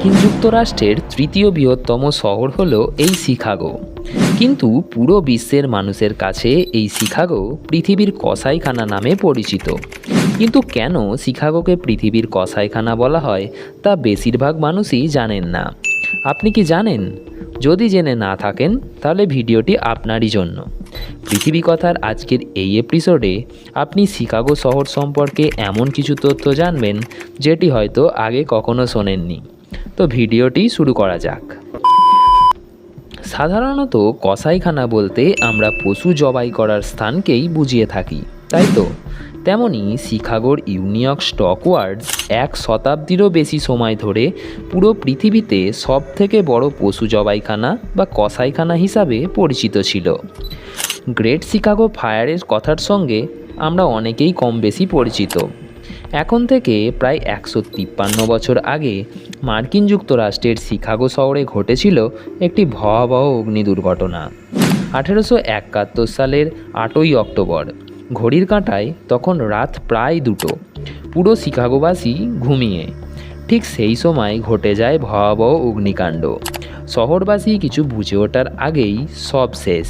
মার্কিন যুক্তরাষ্ট্রের তৃতীয় বৃহত্তম শহর হলো এই শিকাগো। কিন্তু পুরো বিশ্বের মানুষের কাছে এই শিকাগো পৃথিবীর কসাইখানা নামে পরিচিত। কিন্তু কেন শিকাগোকে পৃথিবীর কসাইখানা বলা হয়, তা বেশিরভাগ মানুষই জানেন না। আপনি কি জানেন? যদি জেনে না থাকেন, তাহলে ভিডিওটি আপনারই জন্য। পৃথিবী কথার আজকের এই এপিসোডে আপনি শিকাগো শহর সম্পর্কে এমন কিছু তথ্য জানবেন, যেটি হয়তো আগে কখনো শোনেননি। তো ভিডিওটি শুরু করা যাক। সাধারণত কসাইখানা বলতে আমরা পশু জবাই করার স্থানকেই বুঝিয়ে থাকি, তাই তো? তেমনি শিকাগোর ইউনিয়ক স্টক ওয়ার্ডস এক শতাব্দীরও বেশি সময় ধরে পুরো পৃথিবীতে সব থেকে বড় পশু জবাইখানা বা কসাইখানা হিসাবে পরিচিত ছিল। গ্রেট শিকাগো ফায়ারের কথার সঙ্গে আমরা অনেকেই কম বেশি পরিচিত। এখন থেকে প্রায় একশো তিপ্পান্ন বছর আগে মার্কিন যুক্তরাষ্ট্রের শিকাগো শহরে ঘটেছিল একটি ভয়াবহ অগ্নি দুর্ঘটনা। আঠেরোশো একাত্তর সালের আটই অক্টোবর, ঘড়ির কাঁটায় তখন রাত প্রায় দুটো, পুরো শিকাগোবাসী ঘুমিয়ে। ঠিক সেই সময় ঘটে যায় ভয়াবহ অগ্নিকাণ্ড। শহরবাসী কিছু বুঝে ওঠার আগেই সব শেষ।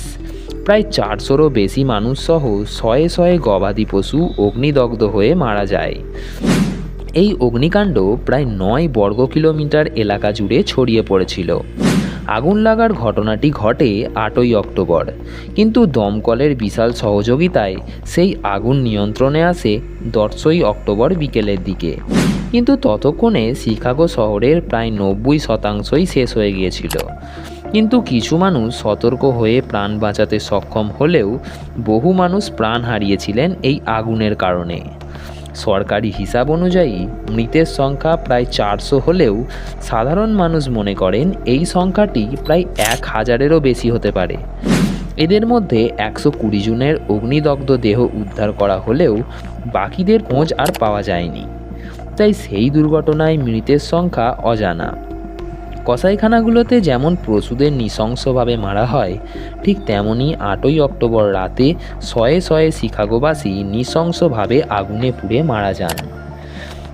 প্রায় চারশোরও বেশি মানুষ সহ শয়ে শয়ে গবাদি পশু অগ্নিদগ্ধ হয়ে মারা যায়। এই অগ্নিকাণ্ড প্রায় নয় বর্গ কিলোমিটার এলাকা জুড়ে ছড়িয়ে পড়েছিল। আগুন লাগার ঘটনাটি ঘটে আটই অক্টোবর। কিন্তু দমকলের বিশাল সহযোগিতায় সেই আগুন নিয়ন্ত্রণে আসে দশই অক্টোবর বিকেলের দিকে। কিন্তু ততক্ষণে শিকাগো শহরের প্রায় নব্বই শতাংশই শেষ হয়ে গিয়েছিল। কিন্তু কিছু মানুষ সতর্ক হয়ে প্রাণ বাঁচাতে সক্ষম হলেও বহু মানুষ প্রাণ হারিয়েছিলেন এই আগুনের কারণে। সরকারি হিসাব অনুযায়ী মৃতের সংখ্যা প্রায় চারশো হলেও সাধারণ মানুষ মনে করেন এই সংখ্যাটি প্রায় এক হাজারেরও বেশি হতে পারে। এদের মধ্যে একশো কুড়ি জনের অগ্নিদগ্ধ দেহ উদ্ধার করা হলেও বাকিদের খোঁজ আর পাওয়া যায়নি। তাই সেই দুর্ঘটনায় মৃতের সংখ্যা অজানা। কসাইখানাগুলোতে যেমন পশুদের নৃশংসভাবে মারা হয়, ঠিক তেমনি আটই অক্টোবর রাতে শয়ে শয়ে শিকাগোবাসী নৃশংসভাবে আগুনে পুড়ে মারা যান।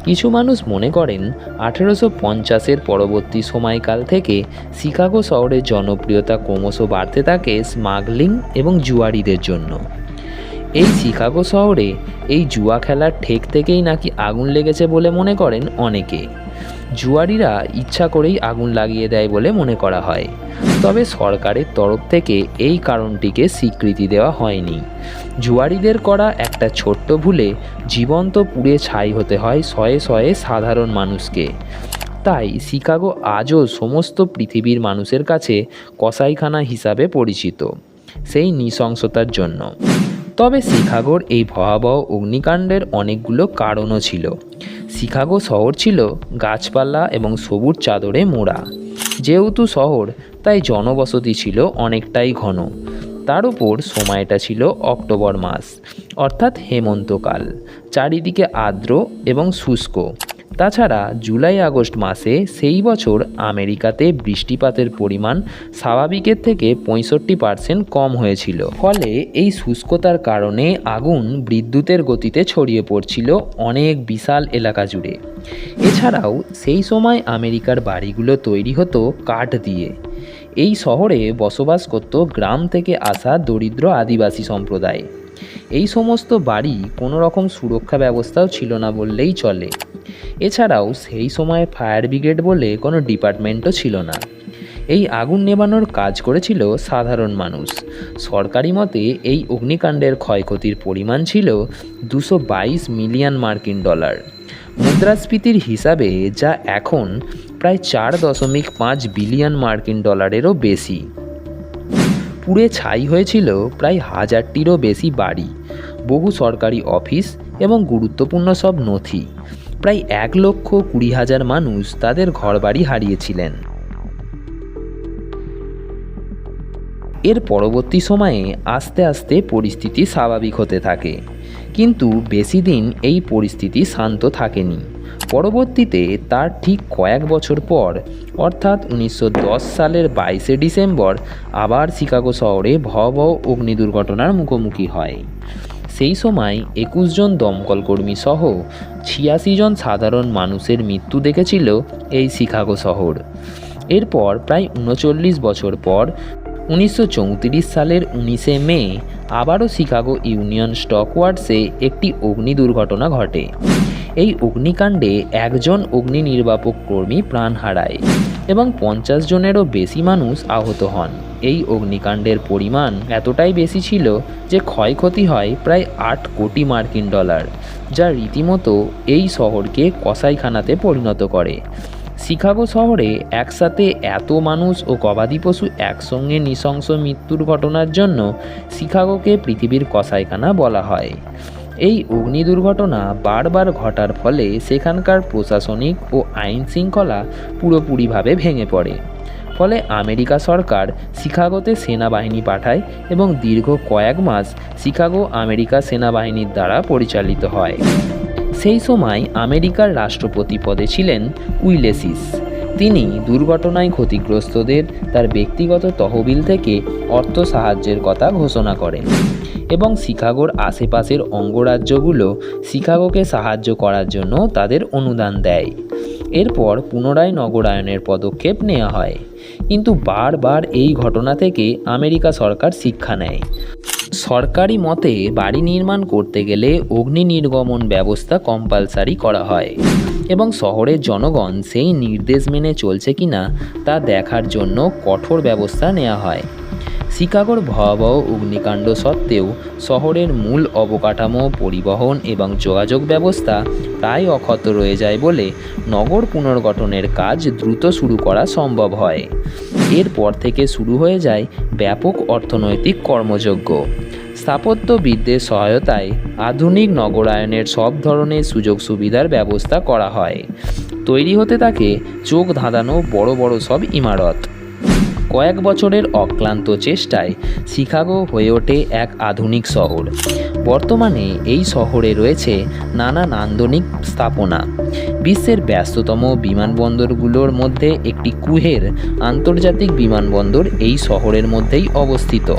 কিছু মানুষ মনে করেন, আঠেরোশো পঞ্চাশের পরবর্তী সময়কাল থেকে শিকাগো শহরের জনপ্রিয়তা ক্রমশ বাড়তে থাকে স্মাগলিং এবং জুয়ারিদের জন্য। এই শিকাগো শহরে এই জুয়া খেলার ঠেক থেকেই নাকি আগুন লেগেছে বলে মনে করেন অনেকে। জুয়ারিরা ইচ্ছা করেই আগুন লাগিয়ে দেয় বলে মনে করা হয়। তবে সরকারের তরফ থেকে এই কারণটিকে স্বীকৃতি দেওয়া হয়নি। জুয়ারিদের করা একটা ছোট্ট ভুলে জীবন্ত পুড়ে ছাই হতে হয় শয়ে শয়ে সাধারণ মানুষকে। তাই শিকাগো আজও সমস্ত পৃথিবীর মানুষের কাছে কসাইখানা হিসাবে পরিচিত। সেই নৃশংসতার জন্য। তবে শিকাগোর এই ভয়াবহ অগ্নিকাণ্ডের অনেকগুলো কারণও ছিল। শিকাগো শহর ছিল গাছপালা এবং সবুজ চাদরে মোড়া। যেহেতু শহর, তাই জনবসতি ছিল অনেকটাই ঘন। তার উপর সময়টা ছিল অক্টোবর মাস, অর্থাৎ হেমন্তকাল। চারিদিকে আর্দ্র এবং শুষ্ক। তাছাড়া জুলাই আগস্ট মাসে সেই বছর আমেরিকাতে বৃষ্টিপাতের পরিমাণ স্বাভাবিকের থেকে পঁয়ষট্টি পার্সেন্ট কম হয়েছিল। ফলে এই শুষ্কতার কারণে আগুন বিদ্যুতের গতিতে ছড়িয়ে পড়ছিল অনেক বিশাল এলাকা জুড়ে। এছাড়াও সেই সময় আমেরিকার বাড়িগুলো তৈরি হতো কাঠ দিয়ে। এই শহরে বসবাস করত গ্রাম থেকে আসা দরিদ্র আদিবাসী সম্প্রদায়। এই সমস্ত বাড়ি কোনো রকম সুরক্ষা ব্যবস্থাও ছিল না বললেই চলে। এছাড়াও সেই সময় ফায়ার ব্রিগেড বলে কোনো ডিপার্টমেন্টও ছিল না। এই আগুন নেবানোর কাজ করেছিল সাধারণ মানুষ। সরকারি মতে এই অগ্নিকাণ্ডের ক্ষয়ক্ষতির পরিমাণ ছিল দুশো মিলিয়ন মার্কিন ডলার। মুদ্রাস্ফীতির হিসাবে যা এখন প্রায় চার দশমিক পাঁচ বিলিয়ন মার্কিন ডলারেরও বেশি। পুড়ে ছাই হয়েছিল প্রায় হাজারটিরও বেশি বাড়ি, বহু সরকারি অফিস এবং গুরুত্বপূর্ণ সব নথি। প্রায় এক লক্ষ কুড়ি হাজার মানুষ তাদের ঘরবাড়ি হারিয়েছিলেন। এর পরবর্তী সময়ে আস্তে আস্তে পরিস্থিতি স্বাভাবিক হতে থাকে। কিন্তু বেশি দিন এই পরিস্থিতি শান্ত থাকেনি। পরবর্তীতে তার ঠিক কয়েক বছর পর, অর্থাৎ উনিশশো দশ সালের বাইশে ডিসেম্বর, আবার শিকাগো শহরে ভয়াবহ অগ্নি দুর্ঘটনার মুখোমুখি হয়। সেই সময় একুশ জন দমকল কর্মী সহ ছিয়াশি জন সাধারণ মানুষের মৃত্যু দেখেছিল এই শিকাগো শহর। এরপর প্রায় উনচল্লিশ বছর পর উনিশশো চৌত্রিশ সালের উনিশে মে আবারও শিকাগো ইউনিয়ন স্টক ওয়ার্ডসে একটি অগ্নি দুর্ঘটনা ঘটে। এই অগ্নিকাণ্ডে একজন অগ্নি নির্বাপক কর্মী প্রাণ হারায় এবং পঞ্চাশ জনেরও বেশি মানুষ আহত হন। এই অগ্নিকাণ্ডের পরিমাণ এতটাই বেশি ছিল যে ক্ষয়ক্ষতি হয় প্রায় আট কোটি মার্কিন ডলার, যা রীতিমতো এই শহরকে কসাইখানাতে পরিণত করে। শিকাগো শহরে একসাথে এত মানুষ ও গবাদি পশু একসঙ্গে নৃশংস মৃত্যুর ঘটনার জন্য শিকাগোকে পৃথিবীর কসাইখানা বলা হয়। এই অগ্নি দুর্ঘটনা বারবার ঘটার ফলে সেখানকার প্রশাসনিক ও আইন শৃঙ্খলা পুরোপুরিভাবে ভেঙে পড়ে। ফলে আমেরিকা সরকার শিকাগোতে সেনাবাহিনী পাঠায় এবং দীর্ঘ কয়েক মাস শিকাগো আমেরিকা সেনাবাহিনীর দ্বারা পরিচালিত হয়। সেই সময় আমেরিকার রাষ্ট্রপতি পদে ছিলেন উইলেসিস। তিনি দুর্ঘটনায় ক্ষতিগ্রস্তদের তার ব্যক্তিগত তহবিল থেকে অর্থ সাহায্যের কথা ঘোষণা করেন এবং শিকাগোর আশেপাশের অঙ্গরাজ্যগুলো শিকাগোকে সাহায্য করার জন্য তাদের অনুদান দেয়। এরপর পুনরায় নগরায়নের পদক্ষেপ নেওয়া হয়। কিন্তু বারবার এই ঘটনা থেকে আমেরিকা সরকার শিক্ষা নেয়। সরকারি মতে বাড়ি নির্মাণ করতে গেলে অগ্নি নির্গমন ব্যবস্থা কম্পালসারি করা হয়। এবং শহরের জনগণ সেই নির্দেশ মেনে চলছে কিনা তা দেখার জন্য কঠোর ব্যবস্থা নেওয়া হয়। শিকাগোর ভয়াবহ অগ্নিকাণ্ড সত্ত্বেও শহরের মূল অবকাঠামো, পরিবহন এবং যোগাযোগ ব্যবস্থা প্রায় অক্ষত রয়ে যায় বলে নগর পুনর্গঠনের কাজ দ্রুত শুরু করা সম্ভব হয়। এরপর থেকে শুরু হয়ে যায় ব্যাপক অর্থনৈতিক কর্মযজ্ঞ। স্থাপত্যবিদদের সহায়তায় আধুনিক নগরায়নের সব ধরনের সুযোগ সুবিধার ব্যবস্থা করা হয়। তৈরি হতে থাকে চোখ ধাঁধানো বড় বড় সব ইমারত। কয়েক বছরের অক্লান্ত চেষ্টায় শিকাগো হয়ে ওঠে এক আধুনিক শহর। বর্তমানে এই শহরে রয়েছে নানা নান্দনিক স্থাপনা। বিশ্বের ব্যস্ততম বিমানবন্দরগুলোর মধ্যে একটি কুহের আন্তর্জাতিক বিমানবন্দর এই শহরের মধ্যেই অবস্থিত।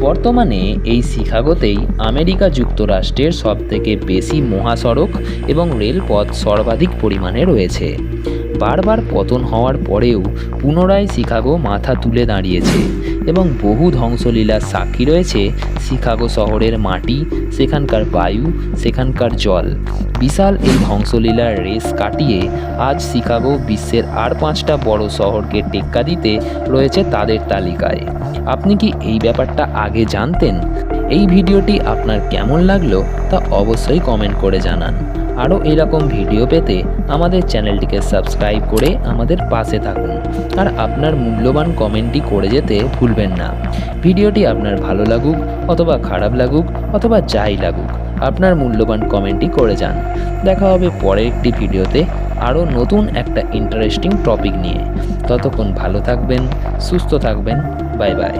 বর্তমানে এই শিকাগোতেই আমেরিকা যুক্তরাষ্ট্রের সবথেকে বেশি মহাসড়ক এবং রেলপথ সর্বাধিক পরিমাণে রয়েছে। বারবার পতন হওয়ার পরেও পুনরায় শিকাগো মাথা তুলে দাঁড়িয়েছে এবং বহু ধ্বংসলীলার সাক্ষী রয়েছে শিকাগো শহরের মাটি, সেখানকার বায়ু, সেখানকার জল। বিশাল এই ধ্বংসলীলার রেস কাটিয়ে আজ শিকাগো বিশ্বের আর পাঁচটা বড় শহরকে টেক্কা দিতে রয়েছে তাদের তালিকায়। আপনি কি এই ব্যাপারটা আগে জানতেন? এই ভিডিওটি আপনার কেমন লাগল তা অবশ্যই কমেন্ট করে জানান। আরও এরকম ভিডিও পেতে আমাদের চ্যানেলটিকে সাবস্ক্রাইব করে আমাদের পাশে থাকুন। আর আপনার মূল্যবান কমেন্টটি করে যেতে ভুলবেন না। ভিডিওটি আপনার ভালো লাগুক অথবা খারাপ লাগুক অথবা যাই লাগুক, আপনার মূল্যবান কমেন্টটি করে যান। দেখা হবে পরের একটি ভিডিওতে আরও নতুন একটা ইন্টারেস্টিং টপিক নিয়ে। ততক্ষণ ভালো থাকবেন, সুস্থ থাকবেন বাই বাই